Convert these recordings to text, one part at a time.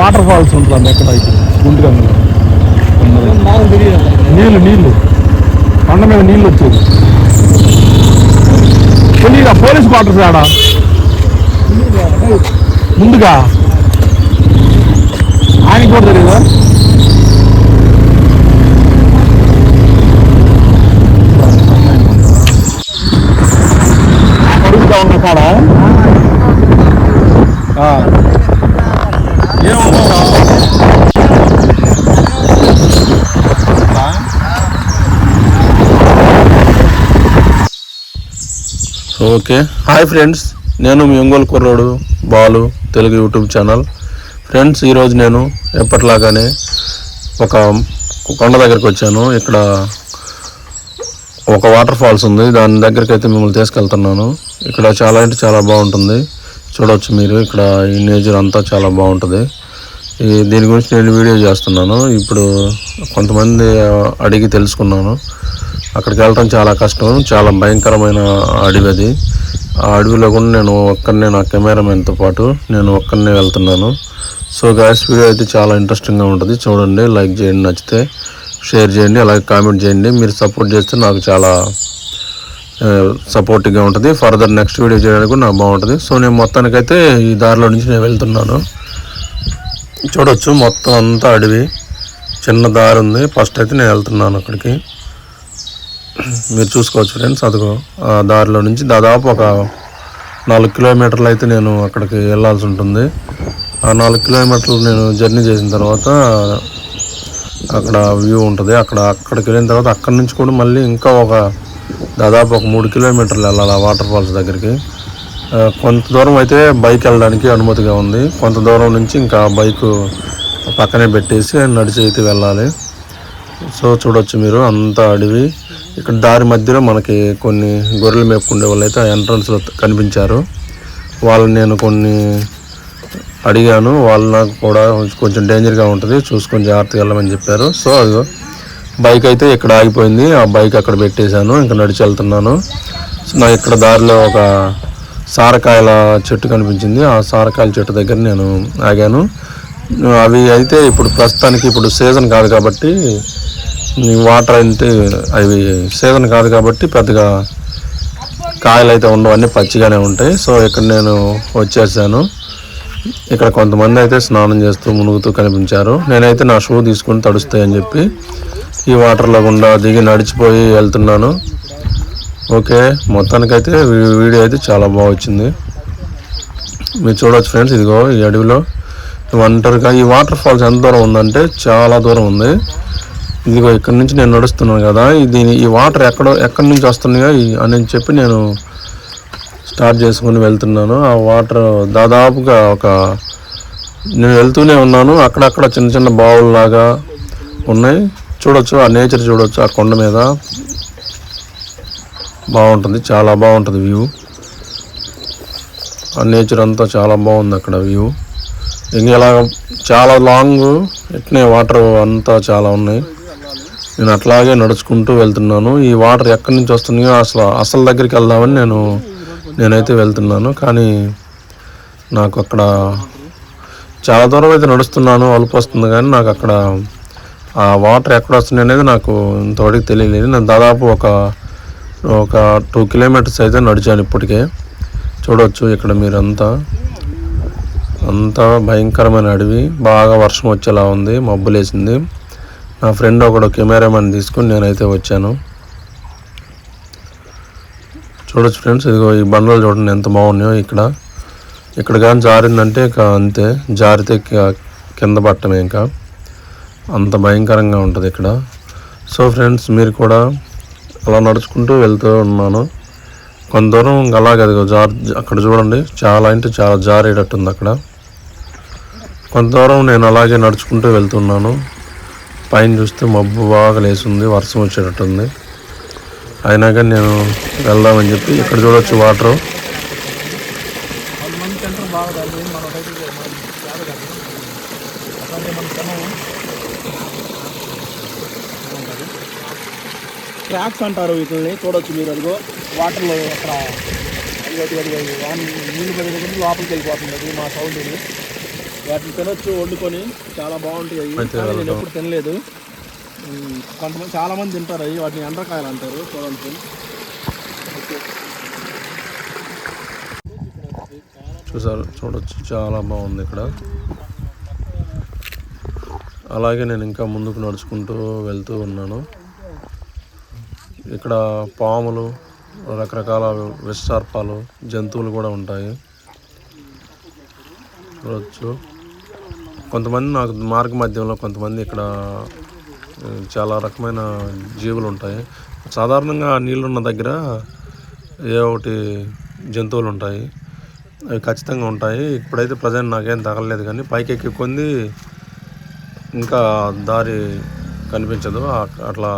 Water falls ఉంటుంది ఎక్కడ అయితే గుంటుగంగలో నీళ్ళు నీళ్ళు. కొండ మీద నీళ్ళు వచ్చేది తెలియదా పోలీస్ క్వార్టర్స్ ఆడ? ముందుగా ఆయన కూడా తెలియదా అడుగుతా ఉన్న కాడ ఆ. ఏమనుకోరా? ఆ? ఓకే. హాయ్ ఫ్రెండ్స్ నేను మీ ఒంగోలు కుర్రోడు Balu Telugu YouTube channel. Friends ఈరోజు నేను ఎప్పటిలాగానే ఒక కొండ దగ్గరికి వచ్చాను. ఇక్కడ ఒక వాటర్ ఫాల్స్ ఉంది. దాని దగ్గరికి అయితే మిమ్మల్ని తీసుకెళ్తున్నాను. ఇక్కడ చాలా అంటే చాలా బాగుంటుంది. చూడవచ్చు మీరు. ఇక్కడ ఈ నేచర్ అంతా చాలా బాగుంటుంది. ఈ దీని గురించి నేను వీడియో చేస్తున్నాను. ఇప్పుడు కొంతమంది అడిగి తెలుసుకున్నాను. అక్కడికి వెళ్ళటం చాలా కష్టం చాలా భయంకరమైన అడవి అది. ఆ అడవిలో కూడా నేను ఒక్కరినే నా కెమెరామెన్తో పాటు నేను ఒక్కరినే వెళ్తున్నాను. సో గ్యాస్ వీడియో అయితే చాలా ఇంట్రెస్టింగ్గా ఉంటుంది. చూడండి లైక్ చేయండి నచ్చితే షేర్ చేయండి అలాగే కామెంట్ చేయండి. మీరు సపోర్ట్ చేస్తే నాకు చాలా సపోర్టివ్గా ఉంటుంది. ఫర్దర్ నెక్స్ట్ వీడియో చేయడానికి కూడా నాకు బాగుంటుంది. సో నేను మొత్తానికైతే ఈ దారిలో నుంచి నేను వెళ్తున్నాను. చూడొచ్చు మొత్తం అంతా అడవి. చిన్న దారి ఉంది. ఫస్ట్ అయితే నేను వెళ్తున్నాను అక్కడికి. మీరు చూసుకోవచ్చు ఫ్రెండ్స్. అదిగో ఆ దారిలో నుంచి దాదాపు ఒక నాలుగు కిలోమీటర్లు అయితే నేను అక్కడికి వెళ్ళాల్సి ఉంటుంది. ఆ నాలుగు కిలోమీటర్లు నేను జర్నీ చేసిన తర్వాత అక్కడ వ్యూ ఉంటుంది. అక్కడ అక్కడికి వెళ్ళిన తర్వాత అక్కడి నుంచి కూడా మళ్ళీ ఇంకా ఒక దాదాపు ఒక మూడు కిలోమీటర్లు వెళ్ళాలి ఆ వాటర్ ఫాల్స్ దగ్గరికి. కొంత దూరం అయితే బైక్ వెళ్ళడానికి అనుమతిగా ఉంది. కొంత దూరం నుంచి ఇంకా బైక్ పక్కనే పెట్టేసి నడిచి అయితే వెళ్ళాలి. సో చూడొచ్చు మీరు అంతా అడవి. ఇక్కడ దారి మధ్యలో మనకి కొన్ని గొర్రెలు మేపుకుండే వాళ్ళు అయితే ఎంట్రన్స్లో కనిపించారు. వాళ్ళని నేను కొన్ని అడిగాను. వాళ్ళు నాకు కూడా కొంచెం డేంజర్గా ఉంటుంది. చూసుకొని జాగ్రత్తగా వెళ్ళమని చెప్పారు. సో అది బైక్ అయితే ఇక్కడ ఆగిపోయింది. ఆ బైక్ అక్కడ పెట్టేశాను. ఇంకా నడిచి వెళ్తున్నాను. సో నా ఇక్కడ దారిలో ఒక సారకాయల చెట్టు కనిపించింది. ఆ సారకాయల చెట్టు దగ్గర నేను ఆగాను. అవి అయితే ఇప్పుడు ప్రస్తుతానికి ఇప్పుడు సీజన్ కాదు కాబట్టి వాటర్ అంటే అవి సీజన్ కాదు కాబట్టి పెద్దగా కాయలు అయితే ఉండవు అన్నీ పచ్చిగానే ఉంటాయి. సో ఇక్కడ నేను వచ్చేసాను. ఇక్కడ కొంతమంది అయితే స్నానం చేస్తూ మునుగుతూ కనిపించారు. నేనైతే నా షూ తీసుకుని తడుస్తాయని చెప్పి ఈ వాటర్లో గుండా దిగి నడిచిపోయి వెళ్తున్నాను. ఓకే మొత్తానికైతే వీడియో అయితే చాలా బాగా వచ్చింది. మీరు చూడవచ్చు ఫ్రెండ్స్ ఇదిగో ఈ అడవిలో. ఒంటరిగా ఈ వాటర్ ఫాల్స్ ఎంత దూరం ఉందంటే చాలా దూరం ఉంది. ఇదిగో ఇక్కడ నుంచి నేను నడుస్తున్నాను కదా. దీని ఈ వాటర్ ఎక్కడ ఎక్కడి నుంచి వస్తున్నాయో అని చెప్పి నేను స్టార్ట్ చేసుకుని వెళ్తున్నాను. ఆ వాటర్ దాదాపుగా ఒక నేను వెళ్తూనే ఉన్నాను. అక్కడక్కడ చిన్న చిన్న బావుల్లాగా ఉన్నాయి. చూడొచ్చు ఆ నేచర్ చూడొచ్చు ఆ కొండ మీద. బాగుంటుంది చాలా బాగుంటుంది వ్యూ. ఆ నేచర్ అంతా చాలా బాగుంది అక్కడ వ్యూ. ఇంకా ఇలా చాలా లాంగ్ ఇట్నే వాటర్ అంతా చాలా ఉన్నాయి. నేను అట్లాగే నడుచుకుంటూ వెళ్తున్నాను. ఈ వాటర్ ఎక్కడి నుంచి వస్తున్నాయో అసలు అసలు దగ్గరికి వెళ్దామని నేను నేనైతే వెళ్తున్నాను. కానీ నాకు అక్కడ చాలా దూరం అయితే నడుస్తున్నాను అలుపు వస్తుంది కానీ నాకు అక్కడ ఆ వాటర్ ఎక్కడ వస్తున్నాయి అనేది నాకు ఇంతవరకు తెలియలేదు. నేను దాదాపు ఒక ఒక టూ కిలోమీటర్స్ అయితే నడిచాను ఇప్పటికే. చూడవచ్చు ఇక్కడ మీరంతా. అంతా భయంకరమైన అడవి. బాగా వర్షం వచ్చేలా ఉంది మబ్బులేసింది. నా ఫ్రెండ్ ఒకడు కెమెరామెన్ తీసుకుని నేనైతే వచ్చాను. చూడొచ్చు ఫ్రెండ్స్ ఇదిగో ఈ బండలు చూడండి ఎంత బాగున్నాయో ఇక్కడ. ఇక్కడ కానీ జారిందంటే ఇక అంతే జారితే కింద పట్టమే ఇంకా. అంత భయంకరంగా ఉంటుంది ఇక్కడ. సో ఫ్రెండ్స్ మీరు కూడా అలా నడుచుకుంటూ వెళ్తూ ఉన్నాను. కొంత దూరం ఇంకా అలాగే అదిగో జార్ అక్కడ చూడండి చాలా అంటే చాలా జారేటట్టుంది అక్కడ. కొంత దూరం నేను అలాగే నడుచుకుంటూ వెళ్తున్నాను. పైన చూస్తే మబ్బు బాగా లేసింది వర్షం వచ్చేటట్టుంది. అయినా కానీ నేను వెళ్దామని చెప్పి ఇక్కడ చూడొచ్చు వాటర్. ట్రాక్స్ అంటారు వీటిని చూడొచ్చు మీరు అదిగో. వాటర్లో అక్కడ నీళ్ళు పడే దగ్గర లోపలికి వెళ్ళిపోతుంది అది మా సౌండ్ వాటిని తినొచ్చు వండుకొని. చాలా బాగుంటాయి అవి. కానీ నేను. ఎప్పుడు తినలేదు. కొంతమంది చాలా మంది తింటారు అవి. వాటిని ఎండ్రకాయలు అంటారు చూడండి. చూసారు చూడొచ్చు. చాలా బాగుంది ఇక్కడ. అలాగే నేను ఇంకా ముందుకు నడుచుకుంటూ వెళ్తూ ఉన్నాను. ఇక్కడ పాములు రకరకాల విషసర్పాలు జంతువులు కూడా ఉంటాయి. చూడవచ్చు కొంతమంది నాకు మార్గ మధ్యంలో కొంతమంది ఇక్కడ చాలా రకమైన జీవులు ఉంటాయి. సాధారణంగా నీళ్ళున్న దగ్గర ఏ ఒకటి జంతువులు ఉంటాయి. అవి ఖచ్చితంగా ఉంటాయి. ఇప్పుడైతే ప్రజెంట్ నాకేం తగలలేదు కానీ పైకి ఎక్కి కొంది ఇంకా దారి కనిపించదు. అట్లా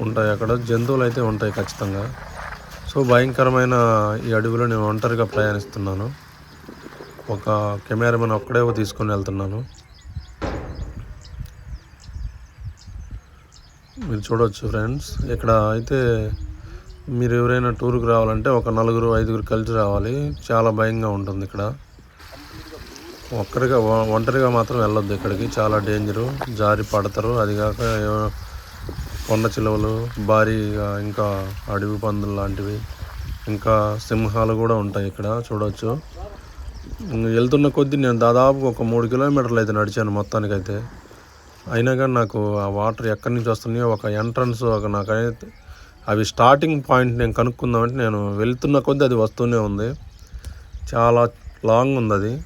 ఉంటాయి అక్కడ. జంతువులు అయితే ఉంటాయి ఖచ్చితంగా. సో భయంకరమైన ఈ అడవిలో నేను ఒంటరిగా ప్రయాణిస్తున్నాను. ఒక కెమెరామెన్ ఒక్కడే తీసుకొని వెళ్తున్నాను. మీరు చూడవచ్చు ఫ్రెండ్స్. ఇక్కడ అయితే మీరు ఎవరైనా టూర్కి రావాలంటే ఒక నలుగురు ఐదుగురు కలిసి రావాలి. చాలా భయంగా ఉంటుంది ఇక్కడ. ఒక్కరిగా ఒంటరిగా మాత్రం వెళ్ళొద్దు ఇక్కడికి. చాలా డేంజరు. జారి పడతారు. అది కాక కొండ చిలువలు భారీగా ఇంకా అడవి పందులు లాంటివి ఇంకా సింహాలు కూడా ఉంటాయి ఇక్కడ. చూడవచ్చు వెళ్తున్న కొద్దీ నేను దాదాపు ఒక మూడు కిలోమీటర్లు అయితే నడిచాను మొత్తానికైతే. అయినా కానీ నాకు ఆ వాటర్ ఎక్కడి నుంచి వస్తున్నాయో ఒక ఎంట్రన్స్ ఒక నాకైతే అవి స్టార్టింగ్ పాయింట్ నేను కనుక్కుందామంటే నేను వెళ్తున్న కొద్దీ అది వస్తూనే ఉంది. చాలా లాంగ్ ఉంది అది.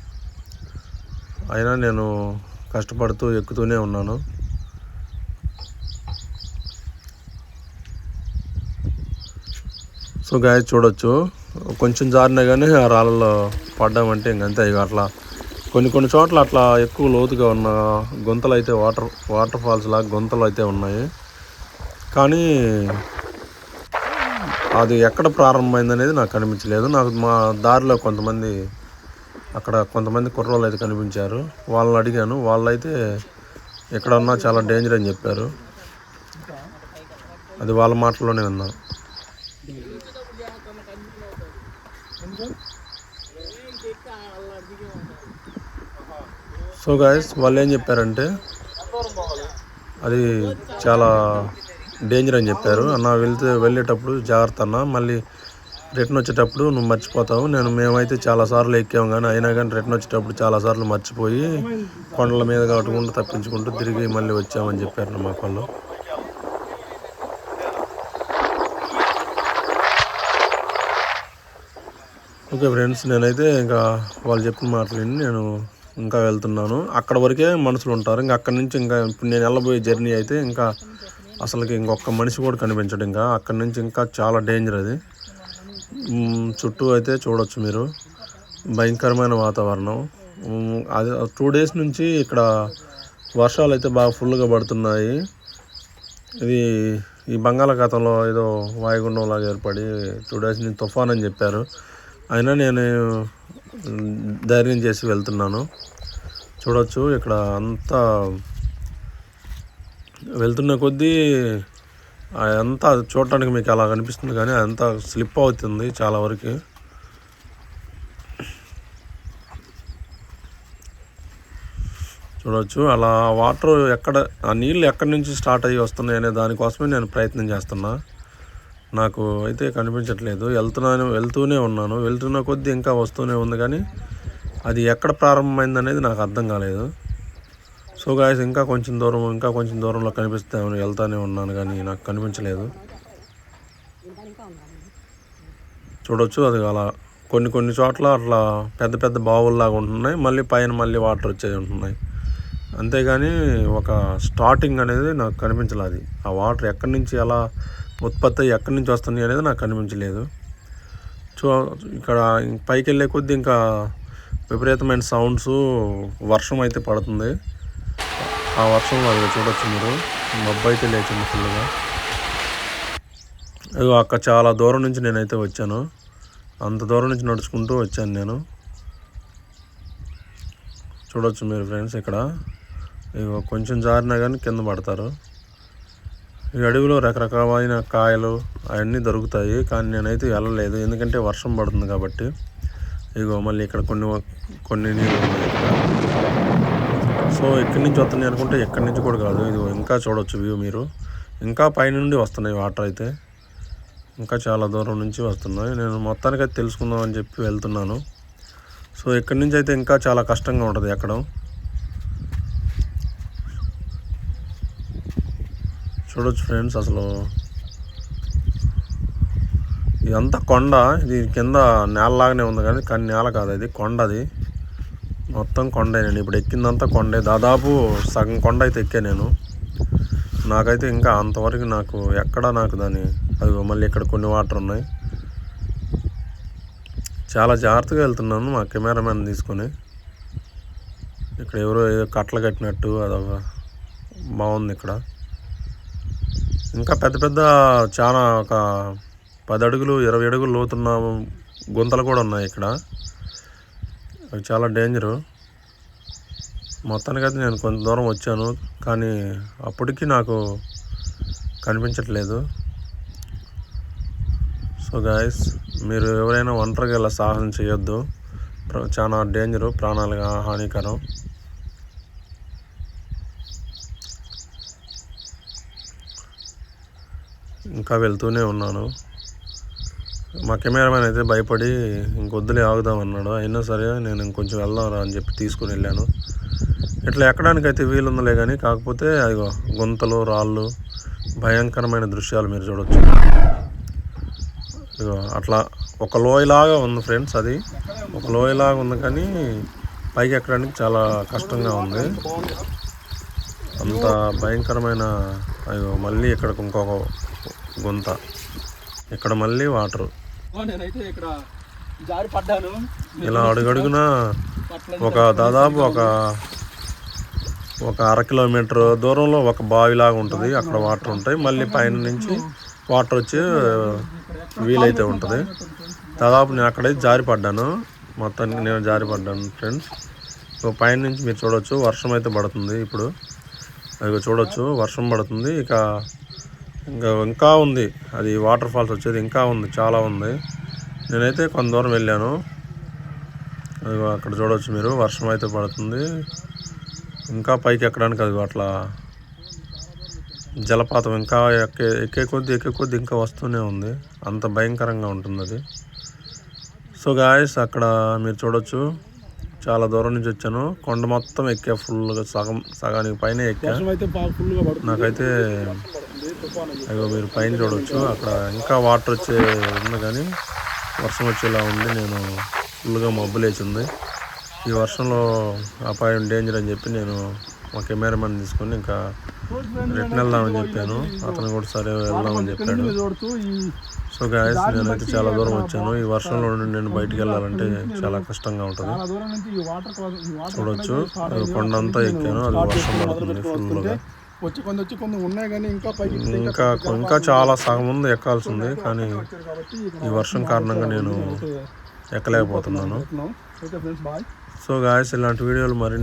అయినా నేను కష్టపడుతూ ఎక్కుతూనే ఉన్నాను. సో గాయ చూడొచ్చు. కొంచెం జారినా కానీ ఆ రాళ్ళలో పడ్డామంటే ఇంకంతే ఇక అట్లా కొన్ని కొన్ని చోట్ల అట్లా ఎక్కువ లోతుగా ఉన్న గుంతలు అయితే వాటర్ వాటర్ ఫాల్స్ లాగా గుంతలు అయితే ఉన్నాయి. కానీ అది ఎక్కడ ప్రారంభమైంది అనేది నాకు కనిపించలేదు. నాకు మా దారిలో కొంతమంది అక్కడ కొంతమంది కుర్రోళ్ళు అయితే కనిపించారు. వాళ్ళని అడిగాను. వాళ్ళైతే ఎక్కడన్నా చాలా డేంజర్ అని చెప్పారు. అది వాళ్ళ మాటల్లోనే విన్నాను. సో గాయస్ వాళ్ళు ఏం చెప్పారంటే అది చాలా డేంజర్ అని చెప్పారు. అన్న వెళ్తే వెళ్ళేటప్పుడు జాగ్రత్త అన్న మళ్ళీ రిటర్న్ వచ్చేటప్పుడు నువ్వు మర్చిపోతావు. నేను మేమైతే చాలా సార్లు ఎక్కాము కానీ అయినా కానీ రిటర్న్ వచ్చేటప్పుడు చాలా సార్లు మర్చిపోయి కొండల మీద కట్టుకుంటూ తప్పించుకుంటూ తిరిగి మళ్ళీ వచ్చామని చెప్పారు మా వాళ్ళు ఓకే ఫ్రెండ్స్ నేనైతే ఇంకా వాళ్ళు చెప్పిన మాటలు నేను ఇంకా వెళ్తున్నాను. అక్కడ వరకే మనుషులు ఉంటారు. ఇంకా అక్కడి నుంచి ఇంకా ఇప్పుడు నేను వెళ్ళబోయే జర్నీ అయితే ఇంకా అసలుకి ఇంకొక మనిషి కూడా కనిపించడు ఇంకా. అక్కడి నుంచి ఇంకా చాలా డేంజర్ అది. చుట్టూ అయితే చూడొచ్చు మీరు. భయంకరమైన వాతావరణం. అది టూ డేస్ నుంచి ఇక్కడ వర్షాలు అయితే బాగా ఫుల్గా పడుతున్నాయి. ఇది ఈ బంగాళాఖాతంలో ఏదో వాయుగుండం లాగా ఏర్పడి టూ డేస్ నుంచి తుఫాన్ అని చెప్పారు. అయినా నేను ధైర్యం చేసి వెళ్తున్నాను. చూడవచ్చు ఇక్కడ అంతా వెళ్తున్న కొద్దీ అంతా చూడటానికి మీకు అలా కనిపిస్తుంది కానీ అదంతా స్లిప్ అవుతుంది చాలా వరకు. చూడవచ్చు అలా వాటర్ ఎక్కడ ఆ నీళ్ళు ఎక్కడి నుంచి స్టార్ట్ అయ్యి వస్తున్నాయి అనే దానికోసమే నేను ప్రయత్నం చేస్తున్నా. నాకు అయితే కనిపించట్లేదు. వెళ్తున్నాను వెళ్తూనే ఉన్నాను. వెళ్తున్న కొద్దీ ఇంకా వస్తూనే ఉంది కానీ అది ఎక్కడ ప్రారంభమైంది అనేది నాకు అర్థం కాలేదు. సో గాయస్ ఇంకా కొంచెం దూరం ఇంకా కొంచెం దూరంలో కనిపిస్తే వెళ్తానే ఉన్నాను కానీ నాకు కనిపించలేదు. చూడొచ్చు అది అలా కొన్ని కొన్ని చోట్ల అట్లా పెద్ద పెద్ద బావుల్లాగా ఉంటున్నాయి. మళ్ళీ పైన మళ్ళీ వాటర్ వచ్చేవి ఉంటున్నాయి. అంతేగాని ఒక స్టార్టింగ్ అనేది నాకు కనిపించలేదు అది. ఆ వాటర్ ఎక్కడి నుంచి ఎలా ఉత్పత్తి అయ్యి ఎక్కడి నుంచి వస్తుంది అనేది నాకు కనిపించలేదు. చూ ఇక్కడ పైకి వెళ్ళే కొద్దీ ఇంకా విపరీతమైన సౌండ్స్ వర్షం అయితే పడుతుంది. ఆ వర్షం అది చూడొచ్చు మీరు. మబ్బు అయితే లేచింది ఫుల్గా ఇగో అక్కడ చాలా దూరం నుంచి నేనైతే వచ్చాను. అంత దూరం నుంచి నడుచుకుంటూ వచ్చాను నేను. చూడొచ్చు మీరు ఫ్రెండ్స్ ఇక్కడ. ఇగో కొంచెం జారినా కానీ కింద పడతారు. ఈ అడవిలో రకరకాలైన కాయలు అవన్నీ దొరుకుతాయి కానీ నేనైతే వెళ్ళలేదు. ఎందుకంటే వర్షం పడుతుంది కాబట్టి. ఇదిగో మళ్ళీ ఇక్కడ కొన్ని కొన్ని నీళ్ళు ఉన్నాయి ఇక్కడ. సో ఎక్కడి నుంచి వస్తున్నాయి అనుకుంటే ఎక్కడి నుంచి కూడా కాదు. ఇది ఇంకా చూడవచ్చు వ్యూ మీరు. ఇంకా పైనుండి వస్తున్నాయి వాటర్ అయితే. ఇంకా చాలా దూరం నుంచి వస్తున్నాయి. నేను మొత్తానికి అయితే తెలుసుకుందాం అని చెప్పి వెళ్తున్నాను. సో ఇక్కడి నుంచి అయితే ఇంకా చాలా కష్టంగా ఉంటుంది ఎక్కడం. చూడొచ్చు ఫ్రెండ్స్ అసలు. ఇదంతా కొండ. ఇది కింద నేలలాగానే ఉంది కానీ కానీ నేల కాదు అది. కొండ అది. మొత్తం కొండే నేను. ఇప్పుడు ఎక్కిందంతా కొండే. దాదాపు సగం కొండ అయితే ఎక్కా నేను. నాకైతే ఇంకా అంతవరకు నాకు ఎక్కడ నాకు దాని అది మళ్ళీ ఇక్కడ కొన్ని వాటర్ ఉన్నాయి. చాలా జాగ్రత్తగా వెళ్తున్నాను మా కెమెరామ్యాన్ తీసుకొని. ఇక్కడ ఎవరో ఏదో కట్టలు కట్టినట్టు అదొక బాగుంది ఇక్కడ. ఇంకా పెద్ద పెద్ద చాలా ఒక పది అడుగులు ఇరవై అడుగులు లోతున్న గుంతలు కూడా ఉన్నాయి ఇక్కడ. అవి చాలా డేంజరు. మొత్తానికైతే నేను కొంత దూరం వచ్చాను కానీ అప్పటికీ నాకు కనిపించట్లేదు. సో గాయస్ మీరు ఎవరైనా ఒంటరిగా ఇలా సాహసం చేయొద్దు. చాలా డేంజరు ప్రాణాలుగా హానికరం. ఇంకా వెళ్తూనే ఉన్నాను. మా కెమెరామెన్ అయితే భయపడి ఇంకొద్దులే ఆగుదాం అన్నాడు. అయినా సరే నేను ఇంకొంచెం వెళ్దాం రా అని చెప్పి తీసుకుని వెళ్ళాను. ఇట్లా ఎక్కడానికైతే వీలుందలే కానీ కాకపోతే అదిగో గుంతలు రాళ్ళు భయంకరమైన దృశ్యాలు మీరు చూడొచ్చు. ఇదిగో అట్లా ఒక లోయలాగా ఉంది ఫ్రెండ్స్ అది. ఒక లోయలాగా ఉంది కానీ పైకి ఎక్కడానికి చాలా కష్టంగా ఉంది. అంత భయంకరమైన అయ్యో మళ్ళీ ఇక్కడ ఇంకొక గుంత. ఇక్కడ మళ్ళీ వాటర్. నేనైతే ఇక్కడ జారి పడ్డాను. ఇలా అడుగడుగునా ఒక దాదాపు ఒక ఒక అర కిలోమీటర్ దూరంలో ఒక బావిలాగా ఉంటుంది. అక్కడ వాటర్ ఉంటాయి. మళ్ళీ పైన నుంచి వాటర్ వచ్చి వీలైతే ఉంటుంది. దాదాపు నేను అక్కడైతే జారి పడ్డాను. మొత్తానికి నేను జారి పడ్డాను ఫ్రెండ్స్. సో పైన నుంచి మీరు చూడొచ్చు వర్షం అయితే పడుతుంది ఇప్పుడు. అది చూడొచ్చు వర్షం పడుతుంది. ఇక ఇంకా ఇంకా ఉంది. అది వాటర్ ఫాల్స్ వచ్చేది ఇంకా ఉంది చాలా ఉంది. నేనైతే కొంత దూరం వెళ్ళాను. అదిగో అక్కడ చూడవచ్చు మీరు వర్షం అయితే పడుతుంది. ఇంకా పైకి ఎక్కడానికి అది అట్లా జలపాతం ఇంకా ఎక్కే ఎక్కే కొద్దీ ఎక్కే కొద్దీ ఇంకా వస్తూనే ఉంది. అంత భయంకరంగా ఉంటుంది అది. సో గాయస్ అక్కడ మీరు చూడొచ్చు. చాలా దూరం నుంచి వచ్చాను. కొండ మొత్తం ఎక్కా ఫుల్గా సగం సగానికి పైన ఎక్కా. నాకైతే పడుతుంది అయ్యో మీరు పైన చూడవచ్చు అక్కడ ఇంకా వాటర్ వచ్చే ఉంది కానీ వర్షం వచ్చేలా ఉంది. నేను ఫుల్గా మబ్బు లేచింది ఈ వర్షంలో అపాయం డేంజర్ అని చెప్పి నేను మా కెమెరామెన్ తీసుకొని ఇంకా రిటర్న్ వెళ్దామని చెప్పాను. అతను కూడా సరే వెళ్దామని చెప్పాడు. సో గాయస్ నేనైతే చాలా దూరం వచ్చాను. ఈ వర్షంలో నుండి నేను బయటికి వెళ్ళాలంటే చాలా కష్టంగా ఉంటుంది. చూడవచ్చు చూడొచ్చు. అది కొండ అంతా ఎక్కాను. అది వర్షం పడుతుంది ఫుల్గా వచ్చి కొన్ని వచ్చి కొన్ని ఉన్నాయి కానీ ఇంకా పైకి ఇంకా ఇంకా చాలా సగం ఉంది ఎక్కాల్సి ఉంది కానీ ఈ వర్షం కారణంగా నేను ఎక్కలేకపోతున్నాను. సో గాయస్ ఇలాంటి వీడియోలు మరి